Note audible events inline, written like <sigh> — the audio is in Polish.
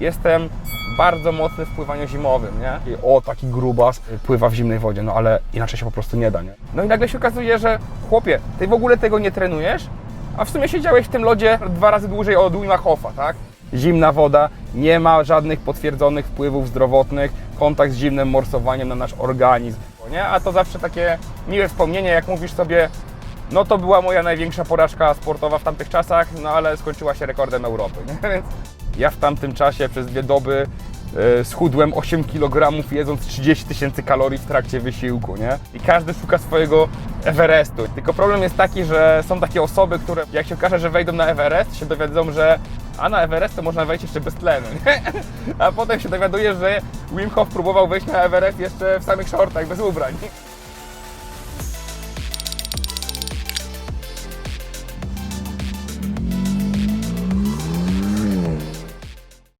jestem bardzo mocny w pływaniu zimowym, nie? I o, taki grubas pływa w zimnej wodzie, no ale inaczej się po prostu nie da, nie? No i nagle się okazuje, że chłopie, ty w ogóle tego nie trenujesz, a w sumie siedziałeś w tym lodzie dwa razy dłużej od Wima Hofa, tak? Zimna woda, nie ma żadnych potwierdzonych wpływów zdrowotnych, kontakt z zimnym morsowaniem na nasz organizm, nie? A to zawsze takie miłe wspomnienie, jak mówisz sobie, no to była moja największa porażka sportowa w tamtych czasach, no ale skończyła się rekordem Europy, nie? <laughs> Więc ja w tamtym czasie przez dwie doby e, schudłem 8 kg jedząc 30 tysięcy kalorii w trakcie wysiłku, nie? I każdy szuka swojego Everestu. Tylko problem jest taki, że są takie osoby, które jak się okaże, że wejdą na Everest, się dowiedzą, że a na Everest to można wejść jeszcze bez tlenu, nie? <laughs> A potem się dowiaduje, że Wim Hof próbował wejść na Everest jeszcze w samych shortach, bez ubrań.